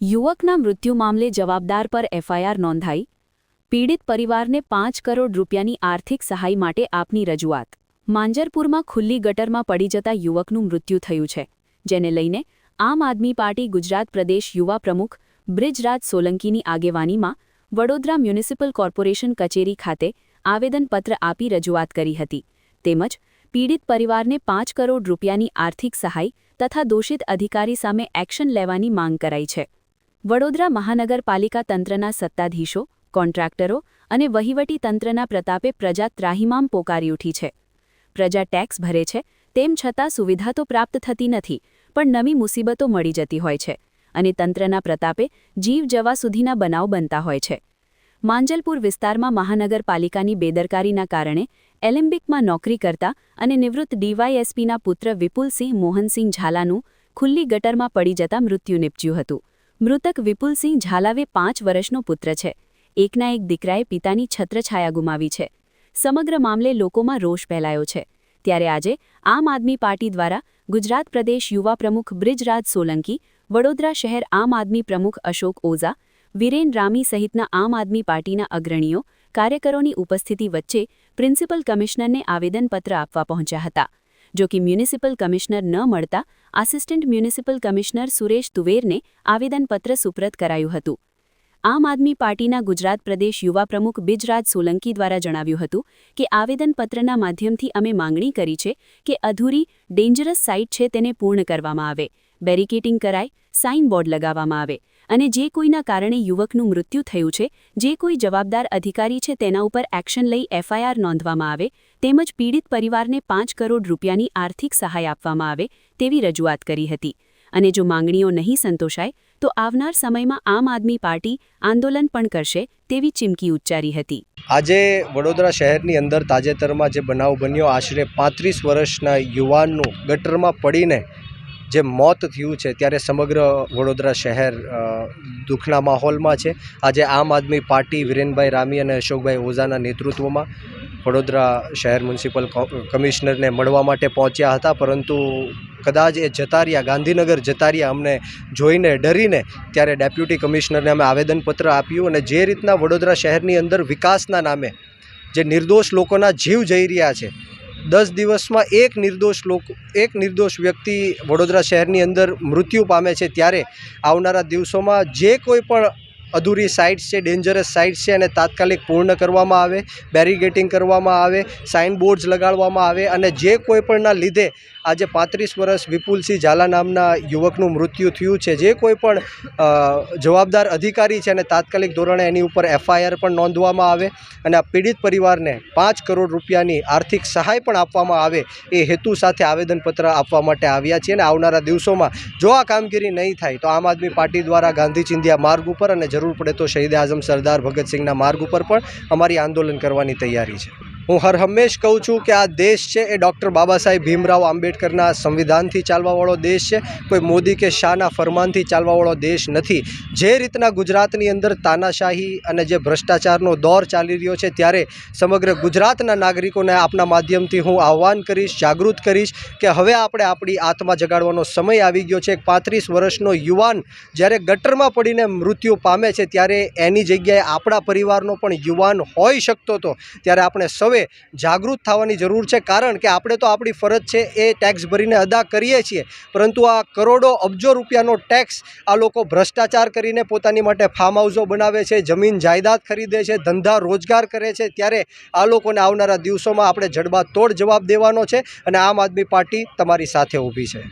યુવકના મૃત્યુ મામલે જવાબદાર પર એફઆઈઆર નોંધાઈ. પીડિત પરિવારને પાંચ કરોડ રૂપિયાની આર્થિક સહાય માટે આપની રજૂઆત. માંજરપુરમાં ખુલ્લી ગટરમાં પડી જતા યુવકનું મૃત્યુ થયું છે, જેને લઈને આમ આદમી પાર્ટી ગુજરાત પ્રદેશ યુવા પ્રમુખ બ્રિજરાજ સોલંકીની આગેવાનીમાં વડોદરા મ્યુનિસિપલ કોર્પોરેશન કચેરી ખાતે આવેદનપત્ર આપી રજૂઆત કરી હતી. તેમજ પીડિત પરિવારને પાંચ કરોડ રૂપિયાની આર્થિક સહાય તથા દોષિત અધિકારી સામે એક્શન લેવાની માંગ કરાઈ છે. વડોદરા મહાનગરપાલિકા તંત્રના સત્તાધીશો, કોન્ટ્રાક્ટરો અને વહીવટી તંત્રના પ્રતાપે પ્રજા ત્રાહિમામ પોકારી ઉઠી છે. પ્રજા ટેક્સ ભરે છે, તેમ છતાં સુવિધા તો પ્રાપ્ત થતી નથી, પણ નવી મુસીબતો મળી જતી હોય છે અને તંત્રના પ્રતાપે જીવ જવા સુધીના બનાવ બનતા હોય છે. માંજલપુર વિસ્તારમાં મહાનગરપાલિકાની બેદરકારીના કારણે એલેમ્બિકમાં નોકરી કરતા અને નિવૃત્ત ડીવાયએસપીના પુત્ર વિપુલસિંહ મોહનસિંહ ઝાલાનું ખુલ્લી ગટરમાં પડી જતા મૃત્યુ નિપજ્યું હતું. મૃતક વિપુલસિંહ ઝાલાવે પાંચ વર્ષનો પુત્ર છે. એકના એક દીકરાએ પિતાની છત્રછાયા ગુમાવી છે. સમગ્ર મામલે લોકોમાં રોષ ફેલાયો છે. ત્યારે આજે આમ આદમી પાર્ટી દ્વારા ગુજરાત પ્રદેશ યુવા પ્રમુખ બ્રિજરાજ સોલંકી, વડોદરા શહેર આમ આદમી પ્રમુખ અશોક ઓઝા વિરેન રામી સહિતના આમ આદમી પાર્ટીના અગ્રણીઓ, કાર્યકરોની ઉપસ્થિતિ વચ્ચે પ્રિન્સિપલ કમિશનરને આવેદનપત્ર આપવા પહોંચ્યા હતા. જો કે મ્યુનિસિપલ કમિશનર ન મળતા, આસિસ્ટન્ટ મ્યુનિસિપલ કમિશનર સુરેશ તુવેરને આવેદનપત્ર સુપ્રત કરાયું હતું. આમ આદમી પાર્ટીના ગુજરાત પ્રદેશ યુવા પ્રમુખ બિજરાજ સોલંકી દ્વારા જણાવ્યું હતું કે આવેદનપત્રના માધ્યમથી અમે માંગણી કરી છે કે અધૂરી, ડેન્જરસ સાઇટ છે તેને પૂર્ણ કરવામાં આવે. બેરિકેટિંગ કરાય સાઇન બોર્ડ લગાવવામાં આવે. અને જે કોઈના કારણે યુવકનું મૃત્યુ થયું છે, જે કોઈ જવાબદાર અધિકારી છે તેના ઉપર એક્શન લઈ એફઆઈઆર નોંધવામાં આવે, તેમજ પીડિત પરિવારને પાંચ કરોડ રૂપિયાની આર્થિક સહાય આપવામાં આવે, તેવી રજૂઆત કરી હતી. અને જો માંગણીઓ નહીં સંતોષાય, તો આવનાર સમયમાં આમ આદમી પાર્ટી આંદોલન પણ કરશે, તેવી ચીમકી ઉચ્ચારી હતી. આજે વડોદરા શહેરની અંદર તાજેતરમાં જે બનાવ બન્યો, આશરે પાંત્રીસ વર્ષના યુવાનનું ગટરમાં પડીને જે મોત થયું છે ત્યારે સમગ્ર વડોદરા શહેર દુઃખના માહોલમાં છે. આજે આમ આદમી પાર્ટી વિરેનભાઈ રામી અને અશોકભાઈ ઓઝાના નેતૃત્વમાં વડોદરા શહેર મ્યુનિસિપલ કમિશનરને મળવા માટે પહોંચ્યા હતા. પરંતુ કદાચ એ જતા રહ્યા ગાંધીનગર જતા અમને જોઈને, ડરીને ત્યારે ડેપ્યુટી કમિશનરને અમે આવેદનપત્ર આપ્યું અને જે રીતના વડોદરા શહેરની અંદર વિકાસના નામે જે નિર્દોષ લોકોના જીવ જઈ રહ્યા છે દસ દિવસમાં એક નિર્દોષ લોકો, એક નિર્દોષ વ્યક્તિ વડોદરા શહેરની અંદર મૃત્યુ પામે છે ત્યારે આવનારા દિવસોમાં જે કોઈ પણ અધૂરી સાઇટ્સ છે ડેન્જરસ સાઇટ્સ છે અને તાત્કાલિક પૂર્ણ કરવામાં આવે બેરિગેટિંગ કરવામાં આવે સાઇન બોર્ડ્સ લગાડવામાં આવે અને જે કોઈપણના લીધે આજે પાંત્રીસ વર્ષ વિપુલસિંહ ઝાલા નામના યુવકનું મૃત્યુ થયું છે, જે કોઈ પણ જવાબદાર અધિકારી છે અને તાત્કાલિક ધોરણે એની ઉપર એફઆઈઆર પણ નોંધવામાં આવે અને આ પીડિત પરિવારને પાંચ કરોડ રૂપિયાની આર્થિક સહાય પણ આપવામાં આવે એ હેતુ સાથે આવેદનપત્ર આપવા માટે આવ્યા છીએ અને આવનારા દિવસોમાં જો આ કામગીરી નહીં થાય તો આમ આદમી પાર્ટી દ્વારા ગાંધી ચિંધ્યા માર્ગ ઉપર અને જરૂર પડે તો શહીદ આઝમ સરદાર ભગતસિંહના માર્ગ ઉપર પણ અમારી આંદોલન કરવાની તૈયારી છે. હું હર હંમેશ કહું છું કે આ દેશ છે, એ ડૉક્ટર બાબા સાહેબ ભીમરાવ આંબેડકરના સંવિધાનથી ચાલવાવાળો દેશ છે. કોઈ મોદી કે શાહના ફરમાનથી ચાલવાવાળો દેશ નથી. જે રીતના ગુજરાતની અંદર તાનાશાહી અને જે ભ્રષ્ટાચારનો દોર ચાલી રહ્યો છે, ત્યારે સમગ્ર ગુજરાતના નાગરિકોને આપના માધ્યમથી હું આહ્વાન કરીશ, જાગૃત કરીશ કે હવે આપણે આપણી આત્મા જગાડવાનો સમય આવી ગયો છે. એક પાંત્રીસ વર્ષનો યુવાન જ્યારે ગટરમાં પડીને મૃત્યુ પામે છે, ત્યારે એની જગ્યાએ આપણા પરિવારનો પણ યુવાન હોઈ શકતો હતો. ત્યારે આપણે સૌએ જાગૃત થવાની જરૂર છે કારણ કે આપણે તો આપણી ફરજ છે એ ટેક્સ ભરીને અદા કરીએ છીએ. પરંતુ આ કરોડો, અબજો રૂપિયાનો ટેક્સ આ લોકો ભ્રષ્ટાચાર કરીને પોતાની માટે ફાર્મ હાઉસો બનાવે છે, જમીન જાયદાદ ખરીદે છે, ધંધા રોજગાર કરે છે. ત્યારે આ લોકોને આવનારા દિવસોમાં આપણે જડબાતોડ જવાબ દેવાનો છે અને આમ આદમી પાર્ટી તમારી સાથે ઊભી છે.